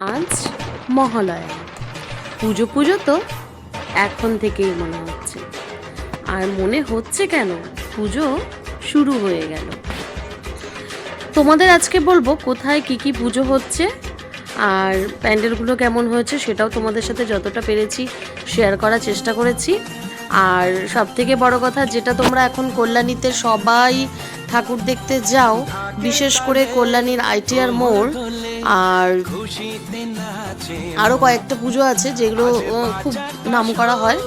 আজ মহালয়া। পুজো পুজো তো এখন থেকেই মনে হচ্ছে। আর মনে হচ্ছে কেন? পুজো শুরু হয়ে গেল। তোমাদের আজকে বলব কোথায় কি কি পুজো হচ্ছে, আর প্যান্ডেলগুলো কেমন হয়েছে সেটাও তোমাদের সাথে যতটা পেরেছি শেয়ার করার চেষ্টা করেছি। আর সব থেকে বড় কথা যেটা তোমরা এখন কল্যাণীতে সবাই ঠাকুর দেখতে যাও, বিশেষ করে কল্যাণীর আইটিআর মোড় আর আরও কয়েকটা পুজো আছে যেগুলো খুব নাম করা হয়।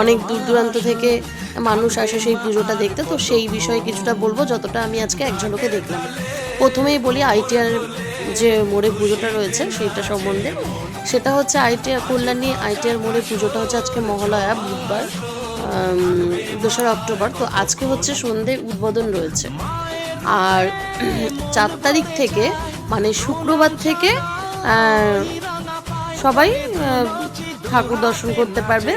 অনেক দূর দূরান্ত থেকে মানুষ আসে সেই পুজোটা দেখতে তো সেই বিষয়ে কিছুটা বলব যতটা আমি আজকে একজনকে দেখলাম। প্রথমেই বলি আইটিআর যে মোড়ে পুজোটা রয়েছে সেইটা সম্বন্ধে। সেটা হচ্ছে আইটিআর কল্যাণী আইটিআর মোড়ে পুজোটা হচ্ছে আজকে মহালয়া বুধবার দোসরা অক্টোবর। তো আজকে হচ্ছে সন্ধে উদ্বোধন রয়েছে। আর চার তারিখ থেকে মানে শুক্রবার থেকে সবাই ঠাকুর দর্শন করতে পারবে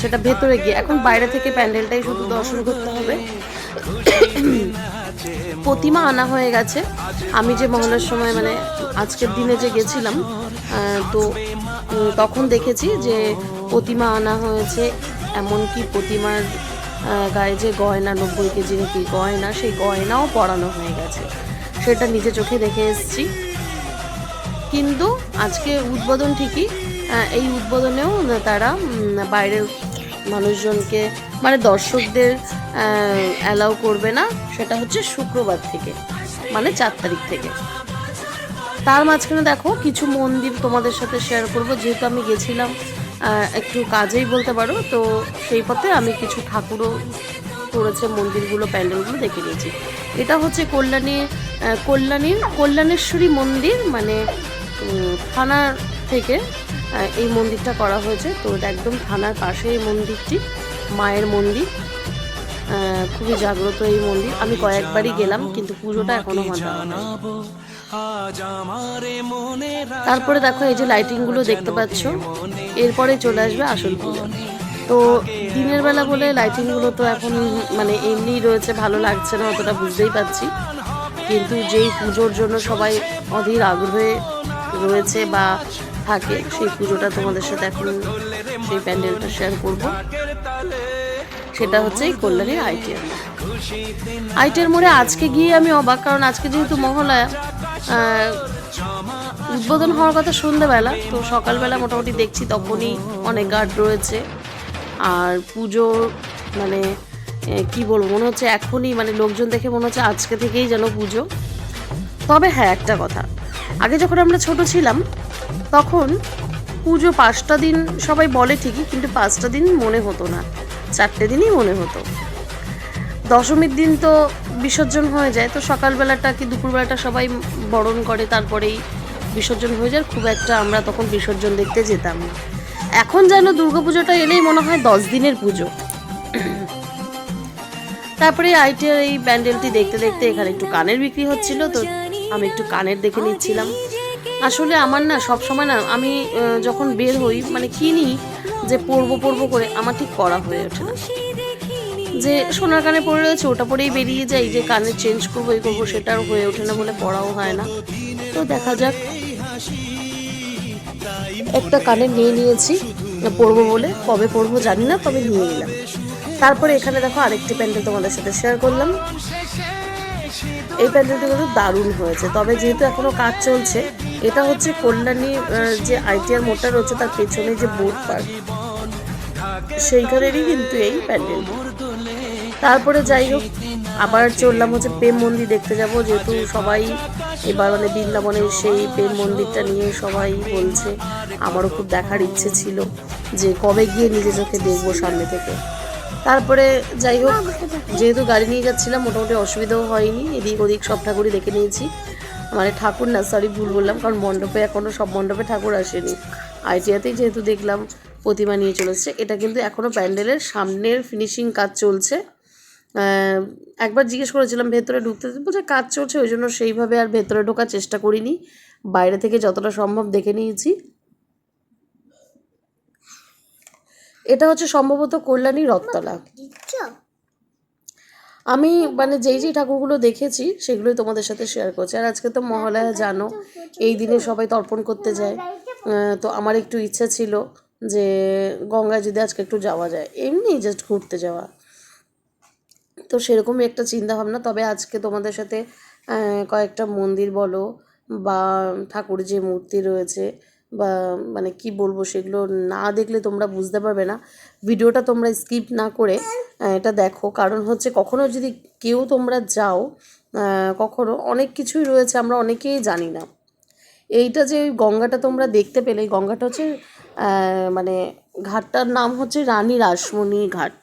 সেটা ভেতরে গিয়ে। এখন বাইরে থেকে প্যান্ডেলটাই শুধু দর্শন করতে হবে। প্রতিমা আনা হয়ে গেছে। আমি যে মহলের সময় মানে আজকের দিনে যে গেছিলাম তো তখন দেখেছি যে প্রতিমা আনা হয়েছে। এমনকি প্রতিমার গায়ে যে গয়না, নব্বই কেজি নাকি গয়না, সেই গয়নাও পরানো হয়ে গেছে। সেটা নিজে চোখে দেখে এসেছি। কিন্তু আজকে উদ্বোধন ঠিকই এই উদ্বোধনেও তারা বাইরের মানুষজনকে মানে দর্শকদের অ্যালাউ করবে না, সেটা হচ্ছে শুক্রবার থেকে মানে চার তারিখ থেকে। তার মাঝখানে দেখো, কিছু মন্দির তোমাদের সাথে শেয়ার করব, যেহেতু আমি গেছিলাম একটু কাজেই বলতে পারো, তো সেই পথে আমি কিছু ঠাকুরও করেছে মন্দিরগুলো, প্যান্ডেলগুলো দেখে নিয়েছি। এটা হচ্ছে কল্যাণী কল্যাণীর, কল্যাণেশ্বরী মন্দির মানে থানার থেকে এই মন্দিরটা করা হয়েছে। তো একদম থানার পাশে এই মন্দিরটি, মায়ের মন্দির। খুবই জাগ্রত এই মন্দির। আমি কয়েকবারই গেলাম, কিন্তু পুজোটা এখনও তারপরে দেখো, এই যে লাইটিংগুলো দেখতে পাচ্ছ, এরপরে চলে আসবে আসল পুজো। তো দিনের বেলা বলে লাইটিংগুলো তো এখন মানে এমনিই রয়েছে, ভালো লাগছে না, অতটা বুঝতেই পারছি। কিন্তু যেই পুজোর জন্য সবাই অধীর আগ্রহে রয়েছে বা থাকে, সেই পুজোটা তোমাদের সাথে এখন সেই প্যান্ডেলটা শেয়ার করব। সেটা হচ্ছে এই কল্যাণীর আইটিআর আইটিআর মোড়ে আজকে গিয়ে আমি অবাক, কারণ আজকে যেহেতু মহালয়া উদ্বোধন হওয়ার কথা সন্ধ্যেবেলা, তো সকালবেলা মোটামুটি দেখছি তখনই অনেক গার্ড রয়েছে। আর পুজো মানে কি বলব, মনে হচ্ছে এখনই মানে লোকজন দেখে মনে হচ্ছে আজকে থেকেই যেন পুজো। তবে হ্যাঁ একটা কথা। আগে যখন আমরা ছোট ছিলাম, তখন পুজো পাঁচটা দিন সবাই বলে ঠিকই, কিন্তু পাঁচটা দিন মনে হতো না। চারটে দিনই মনে হতো। দশমীর দিন তো বিসর্জন হয়ে যায়, তো সকালবেলাটা কি দুপুরবেলাটা সবাই বরণ করে, তারপরেই বিসর্জন হয়ে যায়। খুব একটা আমরা তখন বিসর্জন দেখতে যেতাম না। এখন যেন দুর্গাপুজোটা এলেই মনে হয় দশ দিনের পুজো। তারপরে আইটিআর এই প্যান্ডেলটি দেখতে দেখতে এখানে একটু কানের বিক্রি হচ্ছিল, তো আমি একটু কানের দেখে নিচ্ছিলাম। আসলে আমার না সব সময় না, আমি যখন বের হই মানে কিনি যে পরবো পরবো করে, আমার ঠিক করা হয়ে ওঠে না। যে সোনার কানে পড়ে রয়েছে, ওটা পরেই বেরিয়ে যাই, যে কানে চেঞ্জ করব, এই করব সেটা আর হয়ে ওঠে না বলে পড়াও হয় না। তো দেখা যাক। একটা কানে নিয়ে নিয়েছি, পরবো বলে, কবে পরবো জানি না, তবে নিয়ে নিলাম। তারপরে এখানে দেখো আরেকটি প্যান্ডেল তোমাদের সাথে শেয়ার করলাম। এই প্যান্ডেলটি কিন্তু দারুণ হয়েছে। তবে যেহেতু এখনও কাজ চলছে, এটা হচ্ছে কল্যাণী যে আইটিআর মোটর রয়েছে, তার পেছনে যে বোর্ড পার্ক, সেইখানেরই কিন্তু এই প্যান্ডেল। তারপরে যাই হোক, আবার চললাম হচ্ছে প্রেম মন্দির দেখতে যাব, যেহেতু সবাই এবার মানে বৃন্দাবনের সেই প্রেম মন্দিরটা নিয়ে সবাই বলছে, আমারও খুব দেখার ইচ্ছে ছিল যে কবে গিয়ে নিজে চোখে দেখব সামনে থেকে। তারপরে যাই হোক, যেহেতু গাড়ি নিয়ে যাচ্ছিলাম, মোটামুটি অসুবিধাও হয়নি। এদিক ওদিক সব ঠাকুরই দেখে নিয়েছি। মানে ঠাকুর না সরি ভুল বললাম, কারণ মণ্ডপে এখনও সব মণ্ডপে ঠাকুর আসেনি। আইটিআতেই যেহেতু দেখলাম, প্রতিমা নিয়ে চলেছে। এটা কিন্তু এখনও প্যান্ডেলের সামনের ফিনিশিং কাজ চলছে। একবার জিজ্ঞেস করেছিলাম, ভেতরে ঢুকতে, বলছে কাজ চলছে, ওই জন্য সেইভাবে আর ভেতরে ঢোকার চেষ্টা করিনি। বাইরে থেকে যতটা সম্ভব দেখে নিয়েছি। এটা হচ্ছে সম্ভবত কল্যাণী রথতলা। আমি মানে যেই যেই ঠাকুরগুলো দেখেছি সেগুলোই তোমাদের সাথে শেয়ার করছি। আর আজকে তো মহালয়া জানো এই দিনে সবাই তর্পণ করতে যায়। তো আমার একটু ইচ্ছা ছিল যে গঙ্গায় যদি আজকে একটু যাওয়া যায় এমনি জাস্ট ঘুরতে যাওয়া। তো সেরকমই একটা চিন্তা ভাবনা তবে আজকে তোমাদের সাথে কয়েকটা মন্দির বলো বা ঠাকুর যে মূর্তি রয়েছে বা মানে কি বলব সেগুলো না দেখলে তোমরা বুঝতে পারবে না। ভিডিওটা তোমরা স্কিপ না করে এটা দেখো। কারণ হচ্ছে কখনো যদি কেউ তোমরা যাও কখনো অনেক কিছুই রয়েছে আমরা অনেকেই জানি না। এইটা যে গঙ্গাটা তোমরা দেখতে পেলে গঙ্গাটা হচ্ছে মানে ঘাটটার নাম হচ্ছে রানী রাসমণি ঘাট।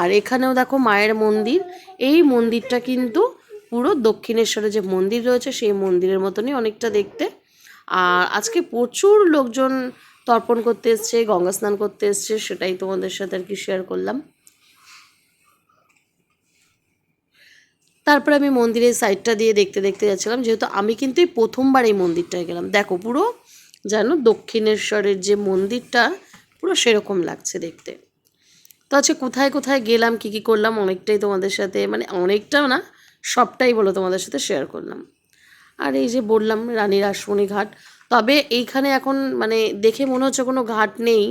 আর এখানেও দেখো মায়ের মন্দির। এই মন্দিরটা কিন্তু পুরো দক্ষিণেশ্বরে যে মন্দির রয়েছে, সেই মন্দিরের মতনই অনেকটা দেখতে। আর আজকে প্রচুর লোকজন তর্পণ করতে এসছে, গঙ্গা স্নান করতে এসছে, সেটাই তোমাদের সাথে আর কি শেয়ার করলাম। তারপরে আমি মন্দিরের সাইডটা দিয়ে দেখতে দেখতে যাচ্ছিলাম, যেহেতু আমি কিন্তু এই প্রথমবার এই মন্দিরটায় গেলাম। দেখো পুরো যেন দক্ষিণেশ্বরের যে মন্দিরটা, পুরো সেরকম লাগছে দেখতে। তো আচ্ছা কোথায় কোথায় গেলাম, কী কী করলাম, অনেকটাই তোমাদের সাথে মানে অনেকটাও না, সবটাই বলো তোমাদের সাথে শেয়ার করলাম। আর এই যে বললাম রানী রাসমণি ঘাট, তবে এইখানে এখন মানে দেখে মনে হচ্ছে কোনো ঘাট নেই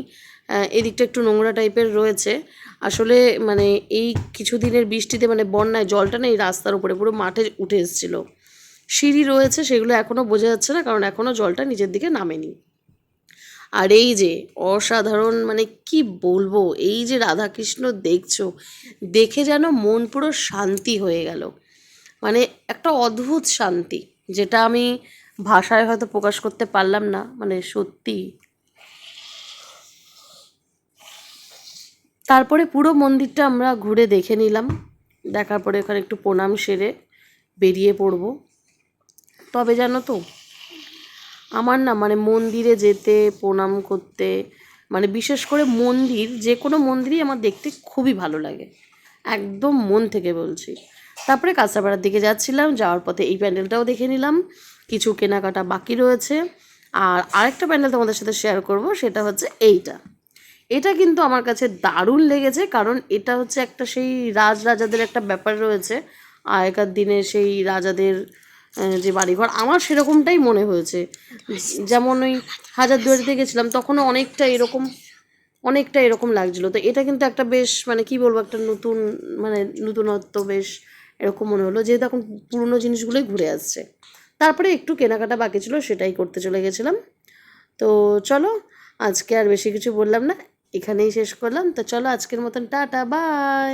এদিকটা একটু নোংরা টাইপের রয়েছে। আসলে মানে এই কিছুদিনের বৃষ্টিতে মানে বন্যায় জলটা নেই রাস্তার উপরে পুরো মাঠে উঠে এসেছিল। সিঁড়ি রয়েছে সেগুলো এখনও বোঝা যাচ্ছে না, কারণ এখনও জলটা নিচের দিকে নামেনি। আর এই যে অসাধারণ মানে কি বলব, এই যে রাধাকৃষ্ণ দেখছ, দেখে যেন মন পুরো শান্তি হয়ে গেল। মানে একটা অদ্ভুত শান্তি। যেটা আমি ভাষায় হয়তো প্রকাশ করতে পারলাম না মানে সত্যি। তারপরে পুরো মন্দিরটা আমরা ঘুরে দেখে নিলাম। দেখার পরে ওখানে একটু প্রণাম সেরে বেরিয়ে পড়ব। তবে জানো তো, আমার না মানে মন্দিরে যেতে, প্রণাম করতে মানে বিশেষ করে মন্দির, যে কোনো মন্দিরই আমার দেখতে খুবই ভালো লাগে। একদম মন থেকে বলছি। তারপরে কাঁচরাপাড়ার দিকে যাচ্ছিলাম, যাওয়ার পথে এই প্যান্ডেলটাও দেখে নিলাম। কিছু কেনাকাটা বাকি রয়েছে। আর আরেকটা প্যান্ডেল তোমাদের সাথে শেয়ার করব, সেটা হচ্ছে এইটা। এটা কিন্তু আমার কাছে দারুণ লেগেছে, কারণ এটা হচ্ছে একটা সেই রাজ রাজাদের একটা ব্যাপার রয়েছে। আগেকার দিনে সেই রাজাদের যে বাড়িঘর, আমার সেরকমটাই মনে হয়েছে। যেমন ওই হাজারদুয়ারিতে গেছিলাম, তখনও অনেকটা এরকম অনেকটা এরকম লাগছিল। তো এটা কিন্তু একটা বেশ মানে কি বলব, একটা নতুন মানে নতুনত্ব বেশ এরকম মনে হলো, যেহেতু এখন পুরনো জিনিসগুলোই ঘুরে আসছে। তারপরে একটু কেনাকাটা বাকি ছিল, সেটাই করতে চলে গেছিলাম। তো চলো, আজকে আর বেশি কিছু বললাম না, এখানেই শেষ করলাম। তো চলো, আজকের মতন টাটা, বাই।